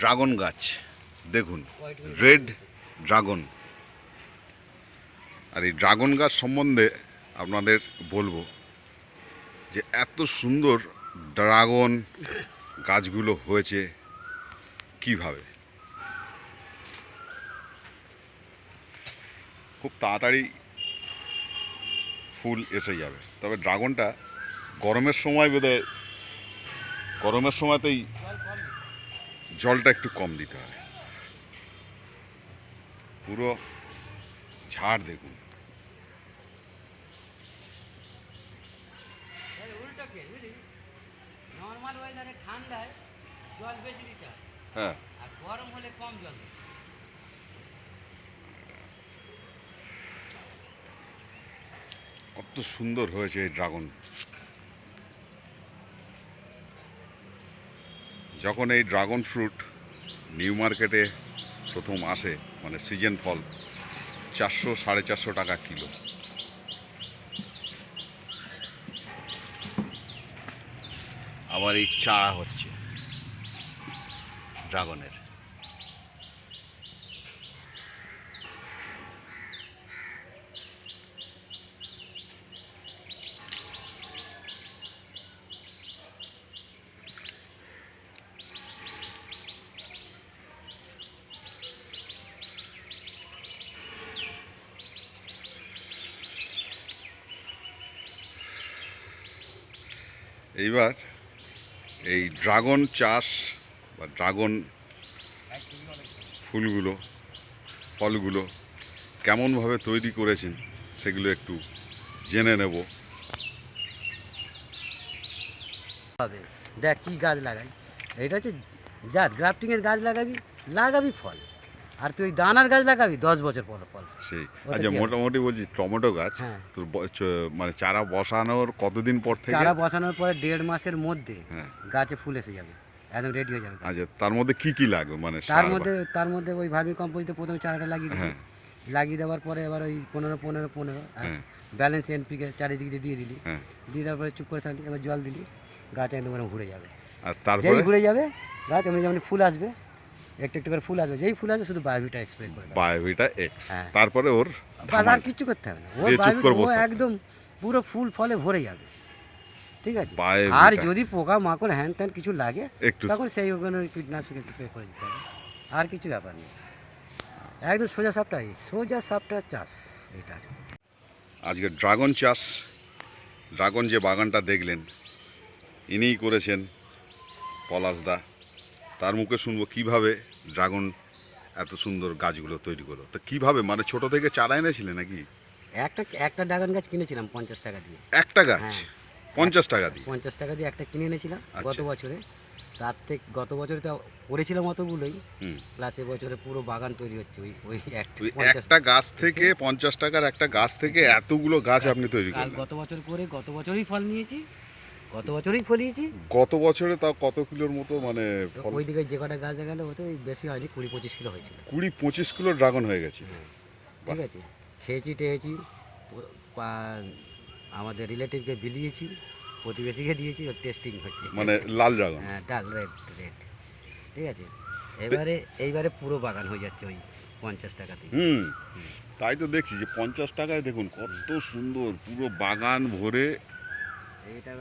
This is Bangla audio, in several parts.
ড্রাগন গাছ দেখুন রেড ড্রাগন। আর এই ড্রাগন গাছ সম্বন্ধে আপনাদের বলব যে এত সুন্দর ড্রাগন গাছগুলো হয়েছে কীভাবে? খুব তাড়াতাড়ি ফুল এসে যাবে। তবে ড্রাগনটা গরমের সময় বোধহয় গরমের সময়তেই জলটা একটু কম দিতে হবে। পুরো ঝাড় দেখুন। নর্মাল ওয়েদারে ঠান্ডায় জল বেশি দিতে হয়। হ্যাঁ। আর গরম হলে কম জল কত সুন্দর হয়েছে এই ড্রাগন যখন এই ড্রাগন ফ্রুট নিউ মার্কেটে প্রথম আসে মানে সিজন ফল, চারশো, সাড়ে চারশো টাকা কিলো। আবার এই চারা হচ্ছে ড্রাগনের এইবার এই ড্রাগন চাষ বা ড্রাগন ফুলগুলো, ফলগুলো কেমনভাবে তৈরি করেছেন সেগুলো একটু জেনে নেব। দেখ কি গাছ লাগাই এটা হচ্ছে জাত গ্রাফটিংয়ের গাছ লাগাবি লাগাবি ফল। আর তুই দানার গাছ লাগাবি দশ বছর পর ফল। সেই। আচ্ছা মোটামুটি বলছি টমেটো গাছ হ্যাঁ। তোর মানে চারা বসানোর কতদিন পর থেকে? চারা বসানোর পরে দেড় মাসের মধ্যে হ্যাঁ। গাছে ফুল এসে যাবে একদম রেডি হয়ে যাবে। আচ্ছা তার মধ্যে কি কি লাগবে? মানে তার মধ্যে তার মধ্যে ওই ভার্মি কম্পোস্টে প্রথমে চারাটা লাগিয়ে দিবি। হ্যাঁ। লাগিয়ে দেওয়ার পরে এবার ওই পনেরো পনেরো পনেরো হ্যাঁ। ব্যালেন্স এনপিকে চারিদিক দিয়ে দিয়ে দিলি দিয়ে দেওয়ার পরে চুপ করে থাকলি এবার জল দিলি গাছ একদম ঘুরে যাবে। আর তারপরে? ঘুরে যাবে গাছ এমনি যেমন ফুল আসবে একটু একটু করে ফুল আসবে যেই ফুল আসবে শুধু বায়োভিটা স্প্রে করে বায়োভিটা এক্স হ্যাঁ। তারপরে ওর বাস আর কিচ্ছু করতে হবে না। ও বায়োভিটা একদম পুরো ফুল ফলে ভরে যাবে। ঠিক আছে? আর যদি পোকা মাকড় হ্যান ত্যান কিছু লাগে তখন সেই ওখানে কীটনাশক একটু স্প্রে করে দিতে হবে। আর কিছু ব্যাপার নেই। একদম সোজা সাপটা সোজা সাপটা চাষ এইটার আজকে ড্রাগন চাষ। ড্রাগন যে বাগানটা দেখলেন ইনিই করেছেন পলাশদা তার মুখে শুনব কীভাবে ড্রাগন এত সুন্দর গাছগুলো তৈরি করল। তো কীভাবে? মানে ছোট থেকে চারা এনেছিলে নাকি? একটা একটা ড্রাগন গাছ কিনেছিলাম পঞ্চাশ টাকা দিয়ে। একটা গাছ? হ্যাঁ। পঞ্চাশ টাকা দিয়ে? পঞ্চাশ টাকা দিয়ে একটা কিনে এনেছিলাম গত আচ্ছা। বছরে। তার থেকে গত বছরে তো করেছিলাম অতগুলোই। প্লাস এবছরে পুরো বাগান তৈরি হচ্ছে ওই ওই একটা গাছ থেকে পঞ্চাশ টাকার একটা গাছ থেকে এতগুলো গাছ আপনি তৈরি গত বছর করে গত বছরই ফল নিয়েছি। গত বছরই ফলিয়েছি। গত বছরে তাও কত কিলোর মতো মানে ওই দিকে যে কটা গাছ গেলে ওই বেশি হয়নি কুড়ি পঁচিশ কিলো হয়েছিল। কুড়ি পঁচিশ কিলো ড্রাগন হয়ে গেছে। ঠিক আছে। খেয়েছি টেয়েছি আমাদের রিলেটিভকে বিলিয়েছি প্রতিবেশীকে দিয়েছি ওর টেস্টিং হচ্ছে। মানে লাল ড্রাগন। হ্যাঁ ডাল রেড রেড। ঠিক আছে। এবারে এইবারে পুরো বাগান হয়ে যাচ্ছে ওই পঞ্চাশ টাকাতে হুম। তাই তো দেখছি যে পঞ্চাশ টাকায় দেখুন কত সুন্দর পুরো বাগান ভরে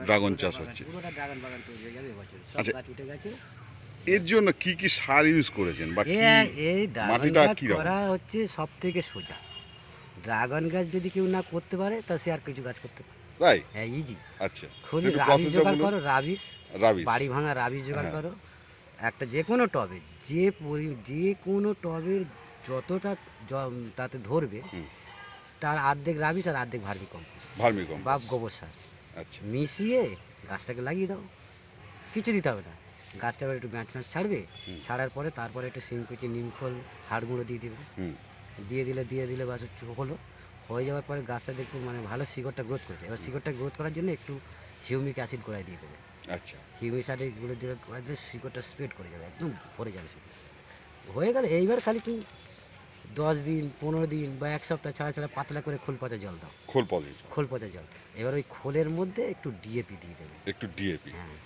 ড্রাগন চাষ হচ্ছে। ড্রাগন বাগান তৈরি হয়ে যাবে এবছর সব আচ্ছা। গাছ উঠে গেছে। এর জন্য কি কি সার ইউজ করেছেন বা এই ড্রাগন মাটিটা গাছ করা হচ্ছে সব থেকে সোজা। ড্রাগন গাছ যদি কেউ না করতে পারে তা সে আর কিছু গাছ করতে পারে তাই? হ্যাঁ ইজি আচ্ছা খুবই টা জোগাড় করো রাবিশ। রাবি বাড়ি ভাঙা রাবিশ জোগাড় হ্যাঁ। করো। একটা যে কোনো টবে যে পরি যে কোনো টবের যতটা তাতে ধরবে তার অর্ধেক রাবিস আর অর্ধেক ভার্মি কম্পোস্ট বা গোবর সার। আচ্ছা মিশিয়ে গাছটাকে লাগিয়ে দাও। কিছু দিতে হবে না। গাছটা এবার একটু ব্যাঁচ ম্যাচ ছাড়বে ছাড়ার পরে তারপরে একটু শিমকুচি নিমখোল হাড় গুঁড়ো দিয়ে দিবে। দিয়ে দিলে দিয়ে দিলে বাস হচ্ছে হলো। হয়ে যাওয়ার পরে গাছটা দেখছি মানে ভালো শিকড়টা গ্রোথ করছে। এবার শিকড়টা গ্রোথ করার জন্য একটু হিউমিক অ্যাসিড গোড়ায় দিয়ে দেবে। আচ্ছা। হিউমিক অ্যাসিড গুঁড়ো দিয়ে গোড়ায় দিলে শিকড়টা স্প্রেড করে যাবে একদম ভরে যাবে শিকড় হয়ে গেলে এইবার খালি কি দশ দিন পনেরো দিন বা এক সপ্তাহ ছাড়া ছাড়া পাতলা করে খোল পচা জল দাও। খোল পলিশ খোল পচা জল। এবার ওই খোলের মধ্যে একটু ডিএপি দিয়ে দেবে। একটু ডিএপি হ্যাঁ।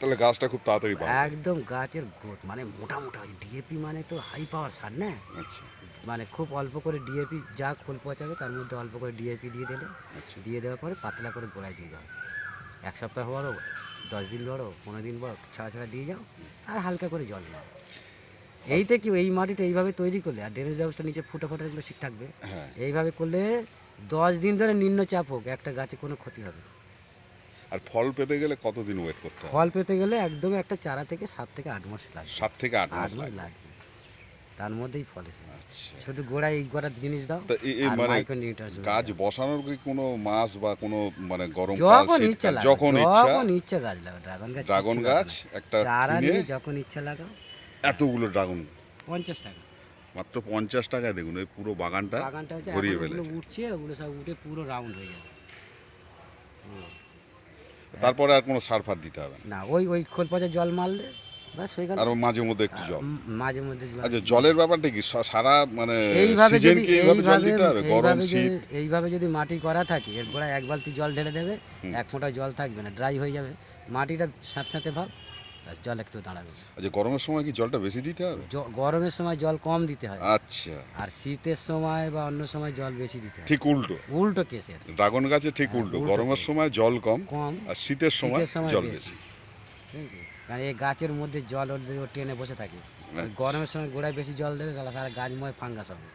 তাহলে গাছটা খুব তাড়াতাড়ি একদম গাছের গ্রোথ মানে মোটা মোটা ওই ডিএপি মানে তো হাই পাওয়ার সার না? আচ্ছা। মানে খুব অল্প করে ডিএপি যা খোল পচাবে তার মধ্যে অল্প করে ডিএপি দিয়ে দিলে আচ্ছা। দিয়ে দেওয়ার পরে পাতলা করে গোড়ায় দিয়ে যাও এক সপ্তাহ বড়ো দশ দিন বড়ো পনেরো দিন বড়ো ছাড়া ছাড়া দিয়ে যাও। আর হালকা করে জল নাও। এইতে কি এই মাটিটা এইভাবে তৈরি করলে আর ড্রেনেজ ব্যবস্থা নিচে ফুটো ফুটোগুলো ঠিক থাকবে? হ্যাঁ। এইভাবে করলে দশ দিন ধরে নিম্ন চাপ হোক একটা গাছে কোনো ক্ষতি হবে আর ফল পেতে গেলে কতদিন ওয়েট করতে হবে? ফল পেতে গেলে একদম একটা চারা থেকে সাত থেকে আট মাস লাগবে। সাত থেকে আট মাস লাগবে। তার মধ্যেই ফল এসে আচ্ছা। শুধু গোড়ায় এই গোড়া জিনিস দাও মানে গাছ বসানোর কি কোনো মাস বা কোনো মানে গরম যখন ইচ্ছা যখন ইচ্ছা যখন ইচ্ছা গাছ লাগাও ড্রাগন গাছ ড্রাগন গাছ একটা চারা নিয়ে যখন ইচ্ছা লাগাও এতগুলো ড্রাগন পঞ্চাশ টাকা। মাত্র পঞ্চাশ টাকায় দেখুন এই পুরো বাগানটা বাগানটা হচ্ছে উঠছে ওগুলো সব উঠে পুরো রাউন্ড হয়ে যাবে। তারপরে আর কোনো সার ফার দিতে হবে না। ওই ওই খোল পচা জল মারলে গেল। আর মাঝে মধ্যে একটু জল। মাঝে মধ্যে জল। আচ্ছা জলের ব্যাপারটা কি? সারা মানে এইভাবে যদি এইভাবে জল দিতে হবে? গরম শীত? এইভাবে যদি মাটি করা থাকে এর গোড়ায় এক বালতি জল ঢেলে দেবে এক ফোঁটা জল থাকবে না ড্রাই হয়ে যাবে। মাটিটা সাথে সাথে ভাব। ব্যাস জল একটু দাঁড়াবে। আচ্ছা গরমের সময় কি জলটা বেশি দিতে হবে? গরমের সময় জল কম দিতে হয়। আচ্ছা। আর শীতের সময় বা অন্য সময় জল বেশি দিতে হয়। ঠিক উল্টো। উল্টো কেসের। ড্রাগন গাছে ঠিক হ্যাঁ, উল্টো। গরমের সময় জল কম কম আর শীতের সময় জল বেশি। কারণ এই গাছের মধ্যে জল টেনে বসে থাকে। আচ্ছা। গরমের সময় গোড়ায় বেশি জল দেবে তাহলে সারা গাছময় ফাঙ্গাস হবে।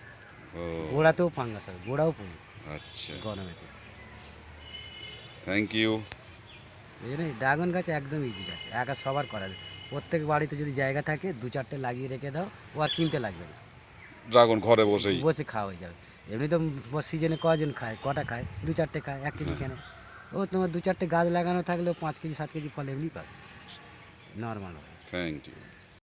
গোড়াতেও ফাঙ্গাস হবে গোড়াও পড়বে আচ্ছা। গরমেতে। থ্যাংক ইউ এই জন্য ড্রাগন গাছ একদম ইজি গাছ একা সবার করা যায়। প্রত্যেক বাড়িতে যদি জায়গা থাকে দু চারটে লাগিয়ে রেখে দাও ও আর কিনতে লাগবে না। ড্রাগন ঘরে বসেই। বসে খাওয়া হয়ে যাবে। এমনি তো সিজনে কজন খায় কটা খায়? দু চারটে খায় এক কেজি কেন? ও তোমার দু চারটে গাছ লাগানো থাকলেও পাঁচ কেজি সাত কেজি ফল এমনি পাবে। Normal thank you